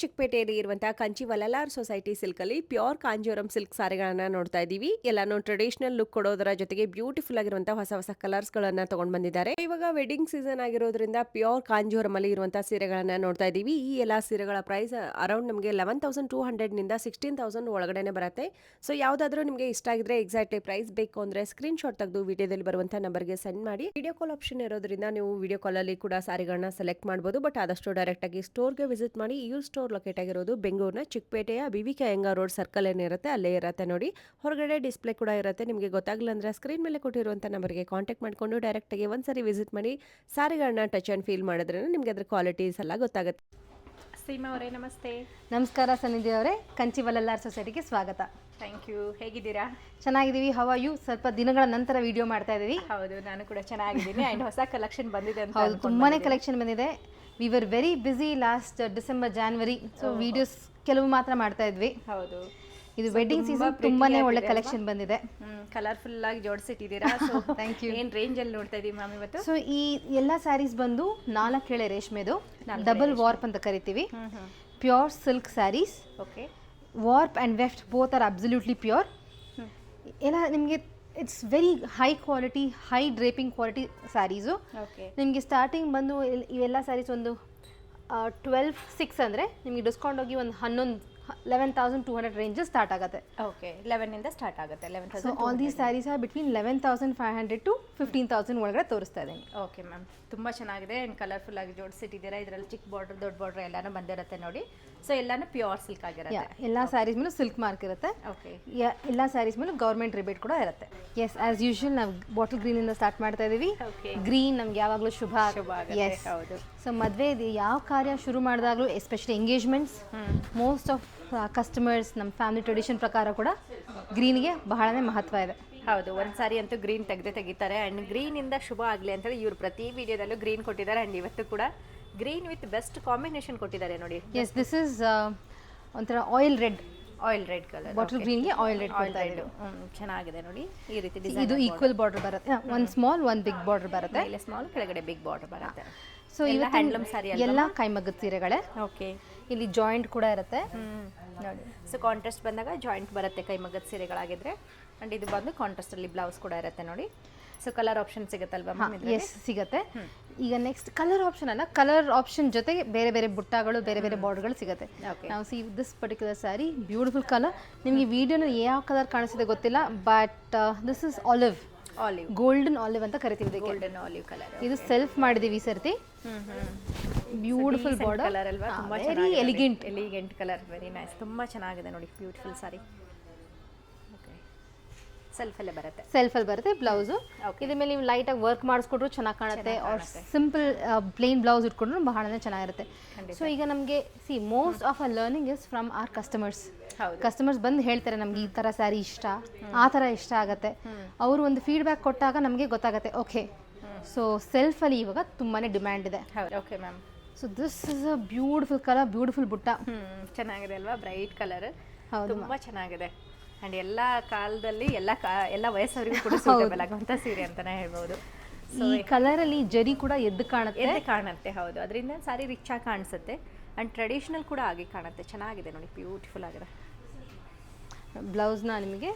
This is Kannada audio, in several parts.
ಚಿಕ್ಕಪೇಟೆಯಲ್ಲಿ ಇರುವಂತಹ ಕಂಚಿ ವಲಲಾರ್ ಸೊಸೈಟಿ ಸಿಲ್ಕ್ ಅಲ್ಲಿ ಪ್ಯೂರ್ ಕಾಂಜೋರಂ ಸಿಲ್ಕ್ ಸಾರಿಗಳನ್ನ ನೋಡ್ತಾ ಇದೀವಿ ಎಲ್ಲಾನು ಟ್ರೆಡಿಷನಲ್ ಲುಕ್ ಕೊಡೋದರ ಜೊತೆಗೆ ಬ್ಯೂಟಿಫುಲ್ ಆಗಿರುವಂತಹ ಹೊಸ ಹೊಸ ಕಲರ್ಸ್ ಗಳನ್ನ ತಗೊಂಡ್ ಬಂದಿದ್ದಾರೆ. ಇವಾಗ ವೆಡ್ಡಿಂಗ್ ಸೀಸನ್ ಆಗಿರೋದ್ರಿಂದ ಪ್ಯೂರ್ ಕಾಂಜೋರಂ ಅಲ್ಲಿ ಇರುವಂತಹ ಸೀರೆಗಳನ್ನ ನೋಡ್ತಾ ಇದೀವಿ ಈ ಎಲ್ಲಾ ಸೀರೆಗಳ ಪ್ರೈಸ್ ಅರೌಂಡ್ ನಮಗೆ ಲೆವೆನ್ ತೌಸಂಡ್ ಟೂ ಹಂಡ್ರೆಡ್ನಿಂದ ಸಿಕ್ಸ್ಟೀನ್ ತೌಸಂಡ್ ಒಳಗಡೆನೆ ಬರುತ್ತೆ. ಸೊ ಯಾವ್ದಾದ್ರು ನಿಮಗೆ ಇಷ್ಟ ಆಗಿದ್ರೆ ಎಕ್ಸಾಕ್ಟ್ಲಿ ಪ್ರೈಸ್ ಬೇಕು ಅಂದ್ರೆ ಸ್ಕ್ರೀನ್ ಶಾಟ್ ತೆಗೆದು ವಿಡಿಯೋದಲ್ಲಿ ಬರುವಂತಹ ನಂಬರ್ಗೆ ಸೆಂಡ್ ಮಾಡಿ. ವಿಡಿಯೋ ಕಾಲ್ ಆಪ್ಷನ್ ಇರೋದ್ರಿಂದ ನೀವು ವಿಡಿಯೋ ಕಾಲ್ ಅಲ್ಲಿ ಕೂಡ ಸಾರಿಗಳನ್ನ ಸೆಲೆಕ್ಟ್ ಮಾಡಬಹುದು ಬಟ್ ಆದಷ್ಟು ಡೈರೆಕ್ಟ್ ಆಗಿ ಸ್ಟೋರ್ಗೆ ವಿಸಿಟ್ ಮಾಡಿ ಯೂಸ್ ಸ್ಟೋರ್ ಲೊಕೇಟ್ ಆಗಿರೋದು ಬೆಂಗಳೂರಿನ ಚಿಕ್ಕಪೇಟೆಯ ವಿವಿ ಅಯ್ಯಂಗ ರೋಡ್ ಸರ್ಕಲ್ ಏನಿರುತ್ತೆ ಅಲ್ಲೇ ಇರುತ್ತೆ ನೋಡಿ. ಹೊರಗಡೆ ಡಿಸ್ಪ್ಲೇ ಕೂಡ ಇರುತ್ತೆ. ನಿಮಗೆ ಗೊತ್ತಾಗಲಿಲ್ಲ ಅಂದರೆ ಸ್ಕ್ರೀನ್ ಮೇಲೆ ಕೊಟ್ಟಿರುವಂಥ ನಂಬರ್ಗೆ ಕಾಂಟ್ಯಾಕ್ಟ್ ಮಾಡಿಕೊಂಡು ಡೈರೆಕ್ಟಾಗಿ ಒಂದ್ಸರಿ ವಿಸಿಟ್ ಮಾಡಿ ಸಾರಿಗಳನ್ನ ಟಚ್ ಆ್ಯಂಡ್ ಫೀಲ್ ಮಾಡಿದ್ರೆ ನಿಮಗೆ ಅದ್ರ ಕ್ವಾಲಿಟೀಸ್ ಎಲ್ಲ ಗೊತ್ತಾಗುತ್ತೆ. ಸೀಮಾ ಅವರೇ ನಮಸ್ತೆ. ನಮಸ್ಕಾರ ಸನ್ನಿಧಿ ಅವರೇ. ಕಂಚಿ ಸೊಸೈಟಿಗೆ ಸ್ವಾಗತ. ಥ್ಯಾಂಕ್ ಯು ಹೇಗಿದ್ದೀರಾ? ಚೆನ್ನಾಗಿದ್ದೀವಿ. ಹವ ಯು ಸ್ವಲ್ಪ ದಿನಗಳ ನಂತರ ವಿಡಿಯೋ ಮಾಡ್ತಾ ಇದ್ದೀವಿ. ಹೌದು ನಾನು ಕೂಡ ಚೆನ್ನಾಗಿದ್ದೀನಿ. ಆ್ಯಂಡ್ ಹೊಸ ಕಲೆಕ್ಷನ್ ಬಂದಿದೆ ಅಂತ ಹೌದು ತುಂಬಾನೇ ಕಲೆಕ್ಷನ್ ಬಂದಿದೆ. We were very busy last December January so videos ಕೆಲವು ಮಾತ್ರ ಮಾಡ್ತಾ ಇದ್ವಿ. ಹೌದು. ಇದು ವೆಡ್ಡಿಂಗ್ ಸೀಸನ್ ತುಂಬಾನೇ ಒಳ್ಳೆ ಕಲೆಕ್ಷನ್ ಬಂದಿದೆ. ಕಲರ್ಫುಲ್ ಆಗಿ ಜೋಡಿಸಿಟ್ಟಿದ್ದೀರಾ? So Thank you. ಏನು ರೇಂಜಲ್ಲಿ ನೋಡ್ತಾ ಇದ್ದೀವಿ ಮ್ಯಾಮ್ ಇವತ್ತು? ಸೊ ಈ ಎಲ್ಲ ಸ್ಯಾರೀಸ್ ಬಂದು ನಾಲ್ಕು ಎಳೆ ರೇಷ್ಮೆದು. ಡಬಲ್ ವಾರ್ಪ್ ಅಂತ ಕರಿತೀವಿ. Pure silk saris okay warp and weft both are absolutely pure ಎಲ್ಲ ನಿಮಗೆ it's very high quality high draping quality saris ನಿಮಗೆ ಸ್ಟಾರ್ಟಿಂಗ್ ಬಂದು ಇವೆಲ್ಲ ಸ್ಯಾರೀಸ್ ಒಂದು ಟ್ವೆಲ್ವ್ ಸಿಕ್ಸ್ ಅಂದರೆ ನಿಮಗೆ ಡಿಸ್ಕೌಂಟ್ ಹೋಗಿ ಒಂದು ಹನ್ನೊಂದು eleven thousand two hundred range start ಆಗುತ್ತೆ. ಓಕೆ ಇಂದ ಸ್ಟಾರ್ಟ್ ಆಗುತ್ತೆ eleven so thousand all these saris are between eleven thousand five hundred to fifteen thousand ಒಳಗಡೆ ತೋರಿಸ್ತಾ ಇದ್ದೀನಿ. ಓಕೆ ಮ್ಯಾಮ್ ತುಂಬ ಚೆನ್ನಾಗಿದೆ ಆ್ಯಂಡ್ ಕಲರ್ಫುಲ್ ಆಗಿ ಜೋಡಿಸಿಟ್ಟಿದ್ದೀರಾ. ಇದರಲ್ಲಿ ಚಿಕ್ಕ ಬಾರ್ಡರ್ ದೊಡ್ಡ ಬಾರ್ಡರ್ ಎಲ್ಲಾನು ಬಂದಿರುತ್ತೆ ನೋಡಿ. ಸೊ ಎಲ್ಲಾನು ಪ್ಯೂರ್ ಸಿಲ್ಕ್ ಆಗಿರುತ್ತೆ. ಎಲ್ಲ ಸ್ಯಾರೀಸ್ ಮೇಲೂ ಸಿಲ್ಕ್ ಮಾರ್ಕ್ ಇರುತ್ತೆ. ಓಕೆ ಯ- ಎಲ್ಲ ಸ್ಯಾರೀಸ್ ಮೇಲೂ ಗೌರ್ಮೆಂಟ್ ರಿಬೇಟ್ ಕೂಡ ಇರುತ್ತೆ. ಎಸ್ ಆಸ್ ಯೂಶುವಲ್ ನಾವು ಬಾಟಲ್ ಗ್ರೀನಿಂದ ಸ್ಟಾರ್ಟ್ ಮಾಡ್ತಾ ಇದ್ದೀವಿ. ಗ್ರೀನ್ ನಮ್ಗೆ ಯಾವಾಗಲೂ ಶುಭ ಎಸ್ ಹೌದು. ಸೊ ಮದುವೆ ಯಾವ ಕಾರ್ಯ ಶುರು ಮಾಡಿದಾಗಲೂ especially engagements most of customers ನಮ್ಮ ಫ್ಯಾಮಿಲಿ ಟ್ರೆಡಿಷನ್ ಪ್ರಕಾರ ಕೂಡ ಗ್ರೀನ್ಗೆ ಬಹಳನೇ ಮಹತ್ವ ಇದೆ. ಹೌದು ಒಂದು ಸಾರಿ ಅಂತೂ ಗ್ರೀನ್ ತೆಗೆದು ತೆಗಿತಾರೆ ಆ್ಯಂಡ್ ಗ್ರೀನಿಂದ ಶುಭ ಆಗಲಿ ಅಂತೇಳಿ ಇವ್ರು ಪ್ರತಿ ವಿಡಿಯೋದಲ್ಲೂ ಗ್ರೀನ್ ಕೊಟ್ಟಿದ್ದಾರೆ ಆ್ಯಂಡ್ ಇವತ್ತು ಕೂಡ ಗ್ರೀನ್ ವಿತ್ ಬೆಸ್ಟ್ ಕಾಂಬಿನೇಷನ್ ಕೊಟ್ಟಿದ್ದಾರೆ ನೋಡಿ. ಎಸ್ ದಿಸ್ ಇಸ್ ಒಂಥರ oil red oil red colour bottle ಗ್ರೀನ್ಗೆ oil red oil red ಚೆನ್ನಾಗಿದೆ ನೋಡಿ ಈ ರೀತಿ ಡಿಸೈನ್ ಇದು ಈಕ್ವಲ್ ಬಾರ್ಡರ್ ಬರುತ್ತೆ. ಒಂದು ಸ್ಮಾಲ್ ಒಂದು ಬಿಗ್ ಬಾರ್ಡರ್ ಬರುತ್ತೆ. ಇಲ್ಲ ಸ್ಮಾಲ್ ಕೆಳಗಡೆ ಬಿಗ್ ಬಾರ್ಡರ್ ಬರುತ್ತೆ. ಸೊ ಇವತ್ತು ಹ್ಯಾಂಡ್ಲೂಮ್ ಸಾರಿ ಎಲ್ಲ ಕೈಮಗ್ಗದ ಸೀರೆಗಳೇ. ಓಕೆ ಇಲ್ಲಿ ಜಾಯಿಂಟ್ ಕೂಡ ಇರುತ್ತೆ. ನೋಡಿ. ಸೊ ಕಾಂಟ್ರಾಸ್ಟ್ ಬಂದಾಗ ಜಾಯಿಂಟ್ ಬರುತ್ತೆ ಕೈಮಗ್ಗದ ಸೀರೆಗಳಾಗಿದ್ರೆ. ಆ್ಯಂಡ್ ಇದು ಬಂದು ಕಾಂಟ್ರಾಸ್ಟಲ್ಲಿ ಬ್ಲೌಸ್ ಕೂಡ ಇರುತ್ತೆ ನೋಡಿ. ಸೊ ಕಲರ್ ಆಪ್ಷನ್ ಸಿಗುತ್ತಲ್ವಾ ಎಸ್ ಸಿಗುತ್ತೆ. ಈಗ ನೆಕ್ಸ್ಟ್ ಕಲರ್ ಆಪ್ಷನ್ ಅಲ್ಲ ಕಲರ್ ಆಪ್ಷನ್ ಜೊತೆಗೆ ಬೇರೆ ಬೇರೆ ಬುಟ್ಟಾಗಳು ಬೇರೆ ಬೇರೆ ಬಾರ್ಡ್ಗಳು ಸಿಗುತ್ತೆ. ನಾವು see this particular sari beautiful colour ನಿಮಗೆ ವಿಡಿಯೋನಲ್ಲಿ ಯಾವ ಕಲರ್ ಕಾಣಿಸುತ್ತೆ ಗೊತ್ತಿಲ್ಲ but this is olive olive golden olive ಅಂತ ಕರಿತೀವಿ ಗೋಲ್ಡನ್ ಆಲಿವ್ ಕಲರ್ ಇದು ಸೆಲ್ಫ್ ಮಾಡಿದೀವಿ ಈ ಸರ್ತಿ. ಬ್ಯೂಟಿಫುಲ್ ಬಾರ್ಡರ್ ಕಲರ್ ಅಲ್ವಾ? ತುಂಬಾ very elegant elegant colour very nice ತುಂಬಾ ಚೆನ್ನಾಗಿದೆ ನೋಡಿ ಬ್ಯೂಟಿಫುಲ್ ಸಾರಿ ಸೆಲ್ಫ್ ಅಲ್ಲೇ ಬರುತ್ತೆ. ಸೆಲ್ಫ್ ಅಲ್ಲಿ ಬರುತ್ತೆ ಬ್ಲೌಸು ಇದ್ರ ಮೇಲೆ ನೀವು ಲೈಟ್ ಆಗಿ ವರ್ಕ್ ಮಾಡಿಸ್ಕೊಟ್ರು ಚೆನ್ನಾಗಿ ಕಾಣುತ್ತೆ ಆರ್ ಸಿಂಪಲ್ ಪ್ಲೇನ್ ಬ್ಲೌಸ್ ಇಟ್ಕೊಂಡ್ರು ಬಹಳನೇ ಚೆನ್ನಾಗಿರುತ್ತೆ. ಸೊ ಈಗ ನಮಗೆ see most of a learning is from our customers. Customers ಬಂದು ಹೇಳ್ತಾರೆ ನಮ್ಗೆ ಈ ಥರ ಸ್ಯಾರಿ ಇಷ್ಟ ಆ ಥರ ಇಷ್ಟ ಆಗುತ್ತೆ. ಅವರು ಒಂದು ಫೀಡ್ಬ್ಯಾಕ್ ಕೊಟ್ಟಾಗ ನಮಗೆ ಗೊತ್ತಾಗುತ್ತೆ ಓಕೆ ಸೊ ಸೆಲ್ಫಲ್ಲಿ ಇವಾಗ ತುಂಬಾನೇ ಡಿಮ್ಯಾಂಡ್ ಇದೆ. Okay ma'am so this is a beautiful colour beautiful ಬುಟ್ಟ ಚೆನ್ನಾಗಿದೆ ಅಲ್ವಾ? ಬ್ರೈಟ್ ಕಲರ್ ತುಂಬಾ ಚೆನ್ನಾಗಿದೆ. ಅಂಡ್ ಎಲ್ಲ ಕಾಲದಲ್ಲಿ ಎಲ್ಲ ಎಲ್ಲ ವಯಸ್ಸವರಿಗೂ ಕೂಡ ಸೂಟಬಲ್ ಆಗುವಂತ ಸೀರೆ ಅಂತಾನೆ ಹೇಳ್ಬೋದು. ಈ ಕಲರಲ್ಲಿ ಜರಿ ಕೂಡ ಎದ್ದು ಕಾಣುತ್ತೆ. ಎದ್ದು ಕಾಣುತ್ತೆ ಹೌದು. ಅದರಿಂದ ಸಾರಿ ರಿಚ್ ಆಗಿ ಕಾಣಿಸುತ್ತೆ. ಅಂಡ್ ಟ್ರೆಡಿಷನಲ್ ಕೂಡ ಆಗಿ ಕಾಣುತ್ತೆ. ಚೆನ್ನಾಗಿದೆ ನೋಡಿ ಬ್ಯೂಟಿಫುಲ್ ಆಗಿದೆ. ಬ್ಲೌಸ್ನ ನಿಮಗೆ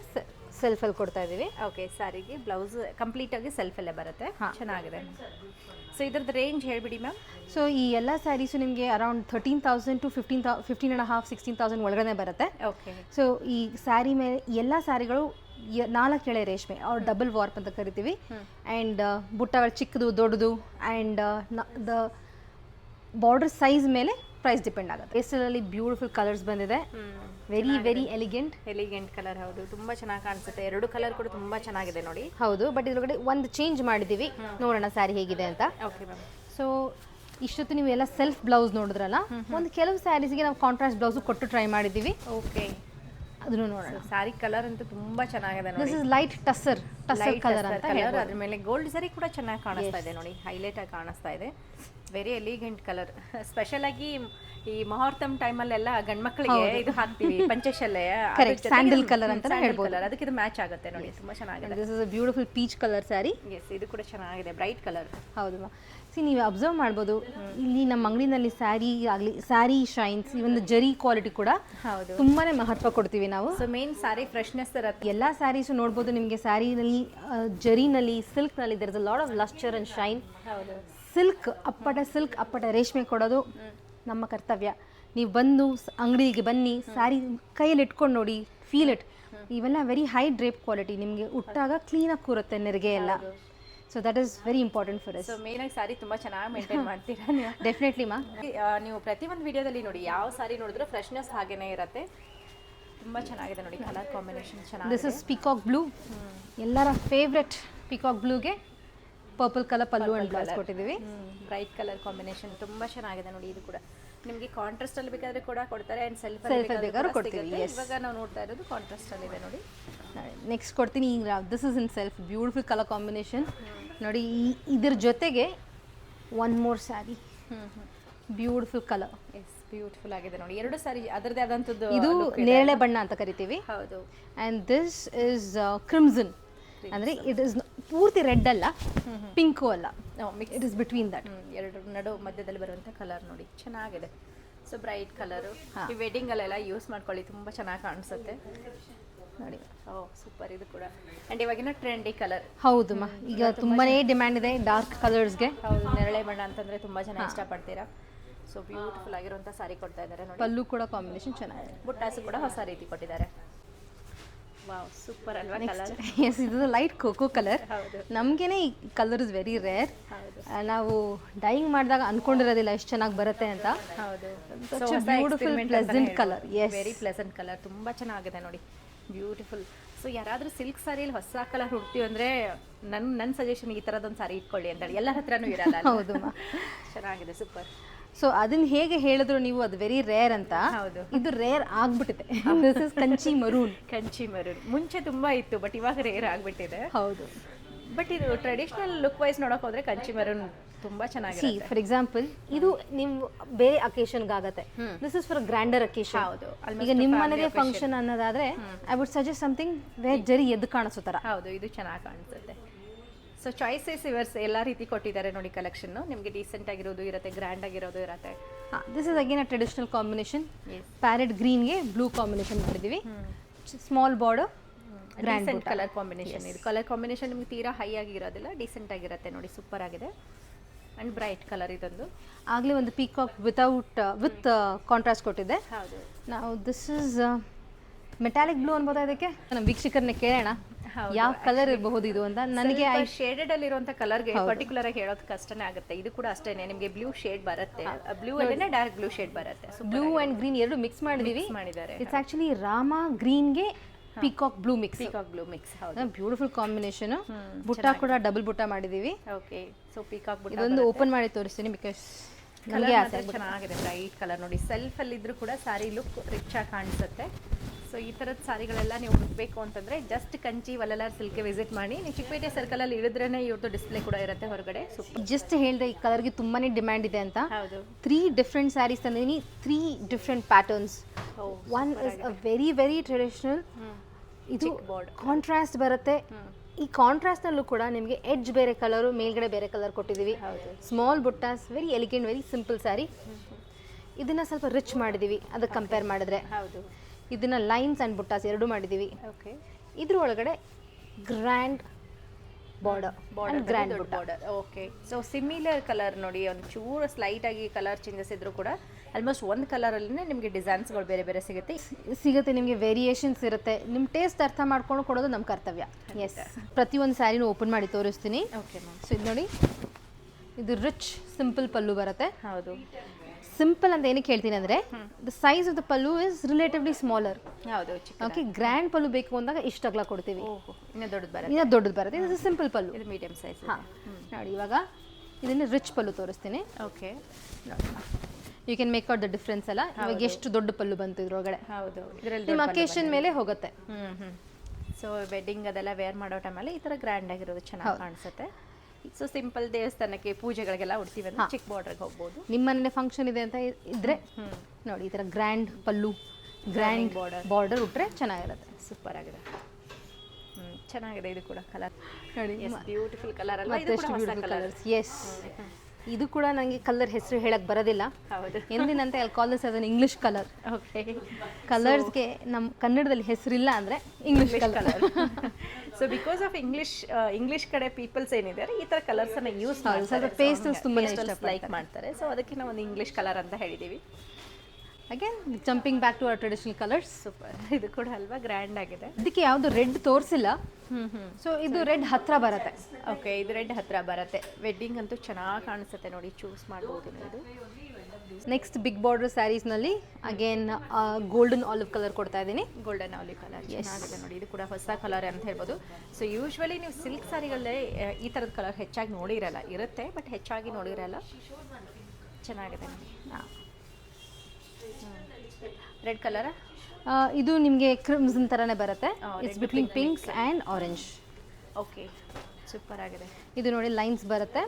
ಸೆಲ್ಫಲ್ಲಿ ಕೊಡ್ತಾ ಇದ್ದೀವಿ ಓಕೆ ಸಾರಿಗೆ ಬ್ಲೌಸ್ ಕಂಪ್ಲೀಟ್ ಆಗಿ ಸೆಲ್ಫ್ ಅಲ್ಲೇ ಬರುತ್ತೆ ಚೆನ್ನಾಗಿದೆ. ಸೊ ಇದ್ರದ್ದು ರೇಂಜ್ ಹೇಳ್ಬಿಡಿ ಮ್ಯಾಮ್ ಸೊ ಈ ಎಲ್ಲ ಸ್ಯಾರೀಸು ನಿಮಗೆ around thirteen thousand to fifteen thou fifteen and half sixteen thousand ಒಳಗಡೆ ಬರುತ್ತೆ. ಓಕೆ ಸೊ ಈ ಸ್ಯಾರಿ ಮೇಲೆ ಎಲ್ಲ ಸ್ಯಾರಿಗಳು ನಾಲ್ಕು ಎಳೆ ರೇಷ್ಮೆ ಅವ್ರು ಡಬಲ್ ವಾರ್ಪ್ ಅಂತ ಕರಿತೀವಿ. ಆ್ಯಂಡ್ ಬುಟ್ಟಗಳು ಚಿಕ್ಕದು ದೊಡ್ಡದು ಆ್ಯಂಡ್ ದ ಬಾರ್ಡರ್ ಸೈಜ್ ಮೇಲೆ ಪ್ರೈಸ್ ಡಿಪೆಂಡ್ ಆಗುತ್ತೆ. ಪೇಸ್ಟಲಲ್ಲಿ ಬ್ಯೂಟಿಫುಲ್ ಕಲರ್ಸ್ ಬಂದಿದೆ. Very very elegant elegant colour ಹೌದು. ತುಂಬಾ ಚೆನ್ನಾಗಿ ಕಾಣಿಸುತ್ತೆ. ಎರಡು ಕಲರ್ ಕೂಡ ತುಂಬಾ ಚೆನ್ನಾಗಿದೆ ನೋಡಿ. ಹೌದು ಬಟ್ ಇದ್ರೊಳಗಡೆ ಒಂದು ಚೇಂಜ್ ಮಾಡಿದ್ದೀವಿ ನೋಡೋಣ ಸ್ಯಾರಿ ಹೇಗಿದೆ ಅಂತ. ಓಕೆ ಮ್ಯಾಮ್ ಸೊ ಇಷ್ಟೊತ್ತು ನೀವು ಎಲ್ಲ ಸೆಲ್ಫ್ ಬ್ಲೌಸ್ ನೋಡಿದ್ರಲ್ಲ ಒಂದು ಕೆಲವು ಸ್ಯಾರೀಸ್ಗೆ ನಾವು ಕಾಂಟ್ರಾಸ್ಟ್ ಬ್ಲೌಸ್ ಕೊಟ್ಟು ಟ್ರೈ ಮಾಡಿದ್ದೀವಿ ಓಕೆ ಅದನ್ನು ನೋಡೋಣ. ಸ್ಯಾರಿ ಕಲರ್ ಅಂತೂ ತುಂಬಾ ಚೆನ್ನಾಗಿದೆ this is light tussar tussar colour ಅಂತ ಅದ್ರ ಮೇಲೆ ಗೋಲ್ಡ್ ಸ್ಯಾರಿ ಕೂಡ ಚೆನ್ನಾಗಿ ಕಾಣಿಸ್ತಾ ಇದೆ ನೋಡಿ. ಹೈಲೈಟ್ ಆಗಿ ಕಾಣಿಸ್ತಾ ಇದೆ. ವೆರಿ ಎಲಿಗೆಂಟ್ ಕಲರ್ ಸ್ಪೆಷಲ್ ಆಗಿ ಈ ಮುಹೂರ್ತಮ್ ಟೈಮಲ್ಲೆಲ್ಲ ಗಂಡ್ ಮಕ್ಕಳಿಗೆ ಇದು ಹಾಕ್ತೀವಿ ಪಂಚಶಲೆ. Correct, sandal ಕಲರ್ ಅಂತ ಹೇಳ್ಬೋದು. ಕಲರ್ ಅದಕ್ಕೆ ಇದು ಮ್ಯಾಚ್ ಆಗುತ್ತೆ ನೋಡಿ ತುಂಬಾ ಚೆನ್ನಾಗಿದೆ. This is a beautiful peach colour sari yes ಇದು ಕೂಡ ಚೆನ್ನಾಗಿದೆ ಬ್ರೈಟ್ ಕಲರ್ ಹೌದು ಸಿ ನೀವು ಅಬ್ಸರ್ವ್ ಮಾಡ್ಬೋದು. ಇಲ್ಲಿ ನಮ್ಮ ಅಂಗಡಿನಲ್ಲಿ ಸ್ಯಾರಿ ಆಗಲಿ ಸ್ಯಾರಿ ಶೈನ್ಸ್ ಈ ಒಂದು ಜರಿ ಕ್ವಾಲಿಟಿ ಕೂಡ ಹೌದು. ತುಂಬಾನೇ ಮಹತ್ವ ಕೊಡ್ತೀವಿ ನಾವು. ಸೊ ಮೇನ್ ಸ್ಯಾರಿ ಫ್ರೆಶ್ನೆಸ್ ಇರುತ್ತೆ. ಎಲ್ಲ ಸ್ಯಾರೀಸು ನೋಡ್ಬೋದು ನಿಮಗೆ ಸ್ಯಾರಿನಲ್ಲಿ ಜರಿನಲ್ಲಿ ಸಿಲ್ಕ್ನಲ್ಲಿ there is a lot of lustre and shine ಹೌದು. ಸಿಲ್ಕ್ ಅಪ್ಪಟ ಸಿಲ್ಕ್ ಅಪ್ಪಟ ರೇಷ್ಮೆ ಕೊಡೋದು ನಮ್ಮ ಕರ್ತವ್ಯ. ನೀವು ಬಂದು ಅಂಗಡಿಗೆ ಬನ್ನಿ ಸ್ಯಾರಿ ಕೈಯಲ್ಲಿ ಇಟ್ಕೊಂಡು ನೋಡಿ ಫೀಲ್ ಇಟ್ ಇವೆಲ್ಲ ವೆರಿ ಹೈ ಡ್ರೇಪ್ ಕ್ವಾಲಿಟಿ ನಿಮಗೆ ಉಟ್ಟಾಗ ಕ್ಲೀನಾಗಿ ಕೂರುತ್ತೆ ನೆರಿಗೆ ಎಲ್ಲ. So that is very important for so main ಆಗಿ ಸಾರಿ ತುಂಬಾ ಚೆನ್ನಾಗಿ ಮೇಂಟೈನ್ ಮಾಡ್ತೀರಾ ನೀವು? ಡೆಫಿನೆಟ್ಲಿ ಮಾ ನೀವು ಪ್ರತಿ ಒಂದು ವಿಡಿಯೋದಲ್ಲಿ ನೋಡಿ ಯಾವ ಸಾರಿ ನೋಡಿದ್ರು ಫ್ರೆಶ್ನೆಸ್ ಹಾಗೇನೇ ಇರುತ್ತೆ. ತುಂಬ ಚೆನ್ನಾಗಿದೆ ನೋಡಿ ಕಲರ್ ಕಾಂಬಿನೇಷನ್ ದಿಸ್ ಚೆನ್ನಾಗಿದೆ. ಇಸ್ ಪಿಕಾಕ್ ಬ್ಲೂ ಎಲ್ಲರ favourite peacock ಬ್ಲೂಗೆ purple colour pallu and blouse ಕೊಟ್ಟಿದ್ದೀವಿ ಬ್ರೈಟ್ ಕಲರ್ ಕಾಂಬಿನೇಷನ್ ತುಂಬಾ ಚೆನ್ನಾಗಿದೆ ನೋಡಿ ಇದು ಕೂಡ. ನಿಮಗೆ ಕಾಂಟ್ರಾಸ್ಟ್ ಅಲ್ಲಿ ಬೇಕಾದ್ರೆ ಕೂಡ ಕೊಡ್ತಾರೆ ಅಂಡ್ ಸೆಲ್ಫ್ ಅಲ್ಲಿ ಬೇಕಾದ್ರೂ ಕೊಡ್ತೀವಿ. ಇವಾಗ ನಾವು ನೋಡ್ತಾ ಇರೋದು ಕಾಂಟ್ರಾಸ್ಟ್ ಅಲ್ಲಿ ಇದೆ ನೋಡಿ. ನೆಕ್ಸ್ಟ್ ಕೊಡ್ತೀನಿ ಈಗ this is in self beautiful colour combination ನೋಡಿ ಈ ಇದ್ರ ಜೊತೆಗೆ one more sari beautiful colour yes beautiful ಆಗಿದೆ ನೋಡಿ. ಎರಡು ಸಾರಿ ಅದರದೇ ಆದಂತದ್ದು ಇದು ನೇರಳೆ ಬಣ್ಣ ಅಂತ ಕರಿತೀವಿ. ಹೌದು. ಆ್ಯಂಡ್ ದಿಸ್ ಇಸ್ ಕ್ರಿಮ್ಸನ್ ಅಂದರೆ ಇಟ್ ಇಸ್ ಪೂರ್ತಿ ರೆಡ್ ಅಲ್ಲ ಪಿಂಕು ಅಲ್ಲ. ಇಟ್ ಇಸ್ ಬಿಟ್ವೀನ್ ದಟ್ ಎರಡು ನಡು ಮಧ್ಯದಲ್ಲಿ ಬರುವಂತ ಕಲರ್ ನೋಡಿ. ಚೆನ್ನಾಗಿದೆ. ಸೊ ಬ್ರೈಟ್ ಕಲರು ಈ ವೆಡ್ಡಿಂಗ್ ಅಲ್ಲೆಲ್ಲ ಯೂಸ್ ಮಾಡ್ಕೊಳ್ಳಿ ತುಂಬಾ ಚೆನ್ನಾಗಿ ಕಾಣಿಸುತ್ತೆ. ನೋಡಿ. ಓ ಸೂಪರ್ ಇದು ಕೂಡ. ಅಂಡ್ ಇವಾಗಿನ ಟ್ರೆಂಡಿ ಕಲರ್ ಹೌದು ಮಾ ಈಗ ತುಂಬಾನೇ ಡಿಮ್ಯಾಂಡ್ ಇದೆ ಡಾರ್ಕ್ ಕಲರ್ಸ್ಗೆ ಹೌದು ನೆರಳೆ ಬಣ್ಣ ಅಂತಂದ್ರೆ ತುಂಬಾ ಜನ ಇಷ್ಟಪಡ್ತೀರಾ. ಸೊ ಬ್ಯೂಟಿಫುಲ್ ಆಗಿರುವಂತ ಸಾರಿ ಕೊಡ್ತಾ ಇದ್ದಾರೆ ನೋಡಿ. ಪಲ್ಲು ಕೂಡ ಕಾಂಬಿನೇಷನ್ ಚೆನ್ನಾಗಿದೆ. ಬುಟ್ಟಾಸು ಕೂಡ ಹೊಸ ರೀತಿ ಕೊಟ್ಟಿದ್ದಾರೆ. ವಾವ್ ಸೂಪರ್ ಅಲ್ವಾ ಕಲರ್ ಎಸ್ ಇದು ಲೈಟ್ ಕೋಕೋ ಕಲರ್ ಹೌದು. ನಮಗೇನೆ ಈ ಕಲರ್ ಇಸ್ ವೆರಿ ರೇರ್ ನಾವು ಡೈಯಿಂಗ್ ಮಾಡಿದಾಗ ಅನ್ಕೊಂಡಿರೋದಿಲ್ಲ ಎಷ್ಟು ಚೆನ್ನಾಗಿ ಬರುತ್ತೆ ಅಂತ. ಹೌದು. Beautiful, pleasant colour. Yes. Very pleasant colour ತುಂಬಾ ಚೆನ್ನಾಗಿದೆ ನೋಡಿ. ಬ್ಯೂಟಿಫುಲ್ ಸೊ ಯಾರಾದರೂ ಸಿಲ್ಕ್ ಸಾರಿಯಲ್ಲಿ ಹೊಸ ಕಲರ್ ಹುಡ್ತೀವಿ ಅಂದರೆ ನನ್ನ ನನ್ನ ಸಜೆಷನ್ ಈ ಥರದ್ದೊಂದು ಸಾರಿ ಇಟ್ಕೊಳ್ಳಿ ಅಂತ ಹೇಳಿ ಎಲ್ಲರ ಹತ್ರನೂ ಇರಲ್ಲ ಹೌದು ಚೆನ್ನಾಗಿದೆ ಸೂಪರ್ ಸೊ ಅದನ್ನ ಹೇಗೆ ಹೇಳಿದ್ರು ನೀವು ಅದು ವೆರಿ ರೇರ್ ಅಂತ. ಹೌದು. ಇದು ರೇರ್ ಆಗ್ಬಿಟ್ಟಿದೆ. This is Kanchi maroon Kanchi maroon ಮುಂಚೆ ತುಂಬಾ ಇತ್ತು ಬಟ್ ಇವಾಗ ರೇರ್ ಆಗ್ಬಿಟ್ಟಿದೆ. ಹೌದು. ಬಟ್ ಇದು ಟ್ರೆಡಿಷನಲ್ ಲುಕ್ ವೈಸ್ ನೋಡಕ್ ಹೋದ್ರೆ ಕಂಚಿ ಮರೂನ್ ತುಂಬಾ ಸಿ ಚೆನ್ನಾಗಿದೆ ಫಾರ್ ಎಕ್ಸಾಂಪಲ್ ಇದು ನಿಮ್ ಬೇರೆ ಅಕೇಶನ್ಗೆ ಆಗತ್ತೆ. This is for grander occasion ಹೌದು. ಈಗ ನಿಮ್ಮ ಮನೇಲಿ ಫಂಕ್ಷನ್ ಅನ್ನೋದಾದ್ರೆ I would suggest something where zari ಎದ್ದು ಕಾಣಿಸೋ ಥರ ಹೌದು ಇದು ಚೆನ್ನಾಗಿ ಕಾಣಿಸುತ್ತೆ. ಸೊ ಚಾಯ್ಸಸ್ ಇವರ್ಸ್ ಎಲ್ಲ ರೀತಿ ಕೊಟ್ಟಿದ್ದಾರೆ ನೋಡಿ ಕಲೆಕ್ಷನ್ ನಿಮಗೆ ಡೀಸೆಂಟ್ ಆಗಿರೋದು ಇರುತ್ತೆ ಗ್ರ್ಯಾಂಡ್ ಆಗಿರೋದು ಇರುತ್ತೆ. This is again a traditional combination parrot ಗ್ರೀನ್ಗೆ blue combination ಮಾಡಿದ್ದೀವಿ small border grand colour combination ಇದು. ಕಲರ್ ಕಾಂಬಿನೇಷನ್ ನಿಮ್ಗೆ ತೀರಾ ಹೈ ಆಗಿರೋದಿಲ್ಲ ಡೀಸೆಂಟ್ ಆಗಿರುತ್ತೆ ನೋಡಿ ಸೂಪರ್ ಆಗಿದೆ. ಅಂಡ್ ಬ್ರೈಟ್ ಕಲರ್ ಇದೊಂದು. ಆಗಲೇ ಒಂದು ಪೀಕಾಕ್ ವಿತೌಟ್ ವಿತ್ ಕಾಂಟ್ರಾಸ್ಟ್ ಕೊಟ್ಟಿದ್ದೆ. ಹೌದು. ನಾವು ದಿಸ್ ಇಸ್ ಮೆಟಾಲಿಕ್ ಬ್ಲೂ ಅನ್ಬೋದಾ ಇದಕ್ಕೆ? ನಮ್ಮ ವೀಕ್ಷಕರನ್ನ ಕೇಳೋಣ. ಯಾವ ಕಲರ್ ಇರಬಹುದು ಇದು ಅಂತ ನನಗೆ ಆ ಶೇಡೆಡ್ ಅಲ್ಲಿ ಇರುವಂತ ಕಲರ್ಗೆ ಪರ್ಟಿಕ್ಯುಲರ್ ಆಗಿ ಹೇಳೋದು ಕಷ್ಟನೇ ಆಗುತ್ತೆ. ಇದು ಕೂಡ ಅಷ್ಟೇನೆ ನಿಮಗೆ ಬ್ಲೂ ಶೇಡ್ ಬರುತ್ತೆ. ಬ್ಲೂ ಅಲ್ಲೇ ಡಾರ್ಕ್ ಬ್ಲೂ ಶೇಡ್ ಬರುತ್ತೆ. ಸೊ ಬ್ಲೂ ಅಂಡ್ ಗ್ರೀನ್ ಎರಡು ಮಿಕ್ಸ್ ಮಾಡಿದೀವಿ. ಮಾಡಿದ್ದಾರೆ. It's actually Rama ಗ್ರೀನ್ಗೆ peacock blue mix peacock blue mix ಹೌದು. ಬ್ಯೂಟಿಫುಲ್ ಕಾಂಬಿನೇಷನ್ ಬುಟ್ಟ ಕೂಡ ಡಬಲ್ ಬುಟ್ಟ ಮಾಡಿದೀವಿ. ಓಕೆ ಸೊ ಪೀಕಾಕ್ ಬುಟ್ಟ ಇದೊಂದು ಓಪನ್ ಮಾಡಿ ತೋರಿಸ್ತೀನಿ ಬಿಕಾಸ್ ನನಗೆ ಚೆನ್ನಾಗಿದೆ ಬ್ರೈಟ್ ಕಲರ್ ನೋಡಿ. ಸೆಲ್ಫ್ ಅಲ್ಲಿ ಇದ್ರೂ ಕೂಡ ಸಾರಿ ಲುಕ್ ರಿಚ್ ಆಗಿ ಕಾಣಿಸುತ್ತೆ. ಸೊ ಈ ಥರದ ಸಾರಿಗಳೆಲ್ಲ ನೀವು ಹುಡುಕಬೇಕು ಅಂತಂದರೆ ಜಸ್ಟ್ ಕಂಚಿ ವಲ್ಲಲಾರ್ ಸಿಲ್ಕ್ಗೆ ವಿಸಿಟ್ ಮಾಡಿ. ನೀವು ಚಿಕ್ಕಪೇಟೆ ಸರ್ಕಲಲ್ಲಿ ಅಲ್ಲಿ ಇಳಿದ್ರೇನೆ ಇವ್ರದ್ದು ಡಿಸ್ಪ್ಲೇ ಕೂಡ ಇರುತ್ತೆ ಹೊರಗಡೆ. ಸೂಪರ್ ಜಸ್ಟ್ ಹೇಳಿದೆ ಈ ಕಲರ್ಗೆ ತುಂಬಾ ಡಿಮ್ಯಾಂಡ್ ಇದೆ ಅಂತ. ಹೌದು. ತ್ರೀ ಡಿಫ್ರೆಂಟ್ ಸ್ಯಾರೀಸ್ ತಂದಿದ್ದೀನಿ. Three different patterns one is a very very traditional ಇದು ಕಾಂಟ್ರಾಸ್ಟ್ ಬರುತ್ತೆ. ಈ ಕಾಂಟ್ರಾಸ್ಟ್ನಲ್ಲೂ ಕೂಡ ನಿಮಗೆ ಎಡ್ಜ್ ಬೇರೆ ಕಲರು ಮೇಲ್ಗಡೆ ಬೇರೆ ಕಲರ್ ಕೊಟ್ಟಿದ್ದೀವಿ. Small ಬುಟ್ಟಾಸ್ very elegant very simple sari ಇದನ್ನ ಸ್ವಲ್ಪ ರಿಚ್ ಮಾಡಿದ್ದೀವಿ. ಅದಕ್ಕೆ ಕಂಪೇರ್ ಮಾಡಿದ್ರೆ. ಹೌದು. ಇದನ್ನ ಲೈನ್ಸ್ ಆ್ಯಂಡ್ ಬುಟ್ಟಾಸ್ ಎರಡು ಮಾಡಿದ್ದೀವಿ ಓಕೆ ಇದ್ರ ಒಳಗಡೆ grand border border grand border okay so similar colour ನೋಡಿ ಒಂದು ಚೂರು ಸ್ಲೈಟ್ ಆಗಿ ಕಲರ್ ಚೇಂಜಸ್ ಇದ್ರೂ ಕೂಡ ಆಲ್ಮೋಸ್ಟ್ ಒಂದು ಕಲರಲ್ಲೇ ನಿಮಗೆ ಡಿಸೈನ್ಸ್ಗಳು ಬೇರೆ ಬೇರೆ ಸಿಗುತ್ತೆ. ಸಿಗುತ್ತೆ ನಿಮಗೆ ವೇರಿಯೇಷನ್ಸ್ ಇರುತ್ತೆ. ನಿಮ್ಮ ಟೇಸ್ಟ್ ಅರ್ಥ ಮಾಡ್ಕೊಂಡು ಕೊಡೋದು ನಮ್ಮ ಕರ್ತವ್ಯ. ಎಸ್ ಪ್ರತಿಯೊಂದು ಸ್ಯಾರಿನೂ ಓಪನ್ ಮಾಡಿ ತೋರಿಸ್ತೀನಿ. ಓಕೆ ಮ್ಯಾಮ್ ಸೊ ಇದು ನೋಡಿ ಇದು ರಿಚ್ ಸಿಂಪಲ್ ಪಲ್ಲು ಬರುತ್ತೆ. ಹೌದು. ಸಿಂಪಲ್ ಅಂತ ಏನಕ್ಕೆ ಹೇಳ್ತೀನಿ ಅಂದರೆ the size of the pallu is relatively smaller okay grand pallu ಬೇಕು ಅಂದಾಗ ಇಷ್ಟು ಅಗಲ ಕೊಡ್ತೀವಿ. ಇನ್ನೂ ದೊಡ್ಡದು ಬರುತ್ತೆ. ಇನ್ನು ದೊಡ್ಡದು ಬರುತ್ತೆ. ಇದು ಸಿಂಪಲ್ ಪಲ್ಲು ಇದು ಮೀಡಿಯಂ ಸೈಜ್ ಹಾಂ. ನೋಡಿ ಇವಾಗ ಇದನ್ನು ರಿಚ್ ಪಲ್ಲು ತೋರಿಸ್ತೀನಿ. Okay you can make out the difference ಅಲ್ಲ. ಇವಾಗ ಎಷ್ಟು ದೊಡ್ಡ ಪಲ್ಲು ಬಂತು ಇದ್ರೊಳಗಡೆ. ಹೌದು ಇದರಲ್ಲಿ ನಿಮ್ಮ ಅಕೇಶನ್ ಮೇಲೆ ಹೋಗುತ್ತೆ. ಹ್ಞೂ ಹ್ಞೂ ಸೊ ವೆಡ್ಡಿಂಗ್ ಅದೆಲ್ಲ ವೇರ್ ಮಾಡೋ ಟೈಮಲ್ಲಿ ಈ ಥರ ಗ್ರ್ಯಾಂಡ್ ಆಗಿರೋದು ಚೆನ್ನಾಗಿ ಕಾಣಿಸುತ್ತೆ. ಸೊ ಸಿಂಪಲ್ ದೇವಸ್ಥಾನಕ್ಕೆ ಪೂಜೆಗಳಿಗೆಲ್ಲ ಉಡ್ತೀವಿ ಅಂದ್ರೆ ಚಿಕ್ಕ ಬಾರ್ಡರ್ಗೆ ಹೋಗ್ಬೋದು. ನಿಮ್ಮನೆ ಫಂಕ್ಷನ್ ಇದೆ ಅಂತ ಇದ್ರೆ ನೋಡಿ ಈ ಥರ grand pallu grand border border ಉಟ್ರೆ ಚೆನ್ನಾಗಿರುತ್ತೆ. ಸೂಪರ್ ಆಗಿದೆ. ಹ್ಮ್ ಚೆನ್ನಾಗಿದೆ ಇದು ಕೂಡ ಕಲರ್ ನೋಡಿ ಬ್ಯೂಟಿಫುಲ್ ಕಲರ್ ಅಲ್ಲ ಇದು ಕೂಡ ಕಲರ್ಸ್ ಎಸ್ ಇದು ಕೂಡ ನನಗೆ ಕಲರ್ ಹೆಸರು ಹೇಳಕ್ ಬರೋದಿಲ್ಲ. ಹೌದು. ಎಂದಿನಂತೆ ಅಲ್ಲಿ call this on English colour okay ಕಲರ್ಸ್ಗೆ ನಮ್ಮ ಕನ್ನಡದಲ್ಲಿ ಹೆಸರಿಲ್ಲ ಅಂದ್ರೆ English colour so because of English English ಕಡೆ ಪೀಪಲ್ಸ್ ಏನಿದ್ದಾರೆ ಈ ತರ ಕಲರ್ಸ್ ಅನ್ನ ಯೂಸ್ ಮಾಡ್ತಾರೆ. ಲೈಕ್ ಮಾಡ್ತಾರೆ. ಸೊ ಅದಕ್ಕೆ ನಾವು ಒಂದು ಇಂಗ್ಲಿಷ್ ಕಲರ್ ಅಂತ ಹೇಳಿದೀವಿ. Again jumping back to our traditional colours super ಇದು ಕೂಡ ಅಲ್ವಾ? ಗ್ರ್ಯಾಂಡ್ ಆಗಿದೆ. ಇದಕ್ಕೆ ಯಾವುದು ರೆಡ್ ತೋರಿಸಿಲ್ಲ. ಹ್ಮ್ ಹ್ಮ್. ಸೊ ಇದು ರೆಡ್ ಹತ್ರ ಬರುತ್ತೆ. ಓಕೆ ಇದು ರೆಡ್ ಹತ್ರ ಬರುತ್ತೆ. ವೆಡ್ಡಿಂಗ್ ಅಂತೂ ಚೆನ್ನಾಗಿ ಕಾಣಿಸುತ್ತೆ ನೋಡಿ ಚೂಸ್ ಮಾಡ್ಬೋದು ಇದು. ನೆಕ್ಸ್ಟ್ ಬಿಗ್ ಬಾರ್ಡರ್ ಸ್ಯಾರೀಸ್ನಲ್ಲಿ ಅಗೇನ್ ಗೋಲ್ಡನ್ ಆಲಿವ್ ಕಲರ್ ಕೊಡ್ತಾ ಇದ್ದೀನಿ. ಗೋಲ್ಡನ್ ಆಲಿವ್ ಕಲರ್ ಚೆನ್ನಾಗಿದೆ ನೋಡಿ. ಇದು ಕೂಡ ಹೊಸ ಕಲರ್ ಅಂತ ಹೇಳ್ಬೋದು. ಸೊ ಯೂಶ್ವಲಿ ನೀವು ಸಿಲ್ಕ್ ಸ್ಯಾರಿಗಳಲ್ಲೇ ಈ ಥರದ ಕಲರ್ ಹೆಚ್ಚಾಗಿ ನೋಡಿರಲ್ಲ. ಇರುತ್ತೆ ಬಟ್ ಹೆಚ್ಚಾಗಿ ನೋಡಿರಲ್ಲ. ಚೆನ್ನಾಗಿದೆ ನೋಡಿ. ರೆಡ್ ಕಲರ್ ಇದು ನಿಮಗೆ ಕ್ರಿಮ್ಸನ್ ಥರನೇ ಬರುತ್ತೆ. It's between pinks pink and orange okay super ಆಗಿದೆ. ಇದು ನೋಡಿ ಲೈನ್ಸ್ ಬರುತ್ತೆ.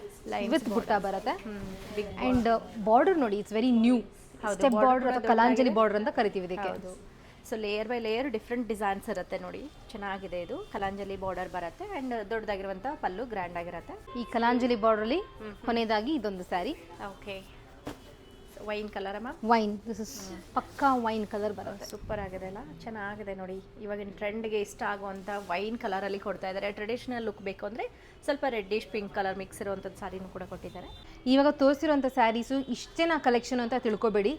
ವಿತ್ ಬುಟ್ಟ ಬರುತ್ತೆ. ಆ್ಯಂಡ್ ಬಾರ್ಡರ್ ನೋಡಿ it's very new step border ಅಥವಾ ಕಲಾಂಜಲಿ ಬಾರ್ಡರ್ ಅಂತ ಕರಿತೀವಿ ಇದಕ್ಕೆ. So layer by layer different designs ಇರುತ್ತೆ ನೋಡಿ. ಚೆನ್ನಾಗಿದೆ ಇದು. ಕಲಾಂಜಲಿ ಬಾರ್ಡರ್ ಬರುತ್ತೆ. ಆ್ಯಂಡ್ ದೊಡ್ಡದಾಗಿರುವಂಥ ಪಲ್ಲು ಗ್ರ್ಯಾಂಡ್ ಆಗಿರುತ್ತೆ. ಈ ಕಲಾಂಜಲಿ ಬಾರ್ಡ್ರಲ್ಲಿ ಕೊನೆಯದಾಗಿ ಇದೊಂದು ಸ್ಯಾರಿ ಓಕೆ ವೈನ್ ಕಲರ್ ಅಮ್ಮ? ವೈನ್ ದಿಸ್ ಇಸ್ ಪಕ್ಕಾ ವೈನ್ ಕಲರ್ ಬರುತ್ತೆ. ಸೂಪರ್ ಆಗಿದೆ ಅಲ್ಲ? ಚೆನ್ನಾಗಿದೆ ನೋಡಿ. ಇವಾಗಿನ ಟ್ರೆಂಡ್ಗೆ ಇಷ್ಟ ಆಗುವಂಥ ವೈನ್ ಕಲರಲ್ಲಿ ಕೊಡ್ತಾ ಇದ್ದಾರೆ. ಟ್ರೆಡಿಷನಲ್ ಲುಕ್ ಬೇಕು ಅಂದರೆ ಸ್ವಲ್ಪ ರೆಡ್ಡಿಶ್ ಪಿಂಕ್ ಕಲರ್ ಮಿಕ್ಸ್ ಇರುವಂಥದ್ದು ಸಾರಿನೂ ಕೂಡ ಕೊಟ್ಟಿದ್ದಾರೆ. ಇವಾಗ ತೋರಿಸಿರುವಂಥ ಸ್ಯಾರೀಸು ಇಷ್ಟೇ ನಾ ಕಲೆಕ್ಷನ್ ಅಂತ ತಿಳ್ಕೊಬೇಡಿ.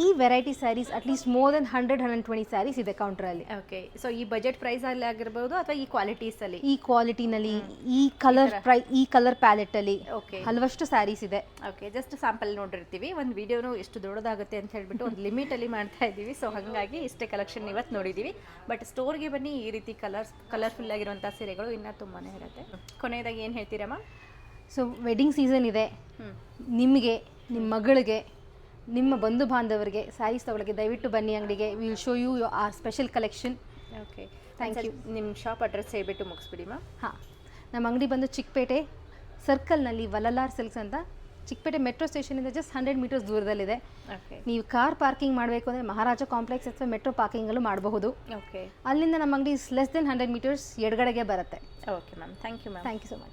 ಈ variety saris at least more than hundred hundred twenty saris ಇದೆ ಕೌಂಟ್ರಲ್ಲಿ ಓಕೆ ಸೊ ಈ ಬಜೆಟ್ ಪ್ರೈಸ್ ಅಲ್ಲಿ ಆಗಿರ್ಬೋದು ಅಥವಾ ಈ ಕ್ವಾಲಿಟೀಸಲ್ಲಿ ಈ ಕ್ವಾಲಿಟಿನಲ್ಲಿ ಈ ಕಲರ್ ಪ್ರೈ ಈ ಕಲರ್ ಪ್ಯಾಲೆಟಲ್ಲಿ ಓಕೆ ಹಲವಷ್ಟು ಸ್ಯಾರೀಸ್ ಇದೆ. ಓಕೆ ಜಸ್ಟ್ ಸ್ಯಾಂಪಲ್ ನೋಡಿರ್ತೀವಿ. ಒಂದು ವಿಡಿಯೋನು ಎಷ್ಟು ದೊಡ್ಡದಾಗುತ್ತೆ ಅಂತ ಹೇಳ್ಬಿಟ್ಟು ಒಂದು ಲಿಮಿಟಲ್ಲಿ ಮಾಡ್ತಾ ಇದ್ದೀವಿ. ಸೊ ಹಾಗಾಗಿ ಇಷ್ಟೇ ಕಲೆಕ್ಷನ್ ಇವತ್ತು ನೋಡಿದ್ದೀವಿ ಬಟ್ ಸ್ಟೋರ್ಗೆ ಬನ್ನಿ ಈ ರೀತಿ ಕಲರ್ಸ್ ಕಲರ್ಫುಲ್ ಆಗಿರುವಂಥ ಸೀರೆಗಳು ಇನ್ನೂ ತುಂಬಾ ಇರುತ್ತೆ. ಕೊನೆಯದಾಗಿ ಏನು ಹೇಳ್ತೀರಮ್ಮ? ಸೊ ವೆಡ್ಡಿಂಗ್ ಸೀಸನ್ ಇದೆ. ನಿಮಗೆ ನಿಮ್ಮ ಮಗಳಿಗೆ ನಿಮ್ಮ ಬಂಧು ಬಾಂಧವರಿಗೆ ಸ್ಯಾರೀಸ್ ತಗೊಳಕ್ಕೆ ದಯವಿಟ್ಟು ಬನ್ನಿ ಅಂಗಡಿಗೆ. Will show you our special collection okay thank you ನಿಮ್ಮ ಶಾಪ್ ಅಡ್ರೆಸ್ ಹೇಳ್ಬಿಟ್ಟು ಮುಗಿಸ್ಬಿಡಿ ಮ್ಯಾಮ್ ಹಾಂ. ನಮ್ಮ ಅಂಗಡಿ ಬಂದು ಚಿಕ್ಕಪೇಟೆ ಸರ್ಕಲ್ನಲ್ಲಿ ವಲಲಾರ್ ಸಿಲ್ಕ್ಸ್ ಅಂತ. ಚಿಕ್ಕಪೇಟೆ ಮೆಟ್ರೋ ಸ್ಟೇಷನಿಂದ ಜಸ್ಟ್ ಹಂಡ್ರೆಡ್ ಮೀಟರ್ಸ್ ದೂರದಲ್ಲಿದೆ. ಓಕೆ ನೀವು ಕಾರ್ ಪಾರ್ಕಿಂಗ್ ಮಾಡಬೇಕು ಅಂದರೆ ಮಹಾರಾಜ ಕಾಂಪ್ಲೆಕ್ಸ್ ಅಥವಾ ಮೆಟ್ರೋ ಪಾರ್ಕಿಂಗಲ್ಲೂ ಮಾಡಬಹುದು. ಓಕೆ ಅಲ್ಲಿಂದ ನಮ್ಮ ಅಂಗಡಿ ಲೆಸ್ ದೆನ್ ಹಂಡ್ರೆಡ್ ಮೀಟರ್ಸ್ ಎಡಗಡೆಗೆ ಬರುತ್ತೆ. Okay ma'am thank you ma'am thank you so much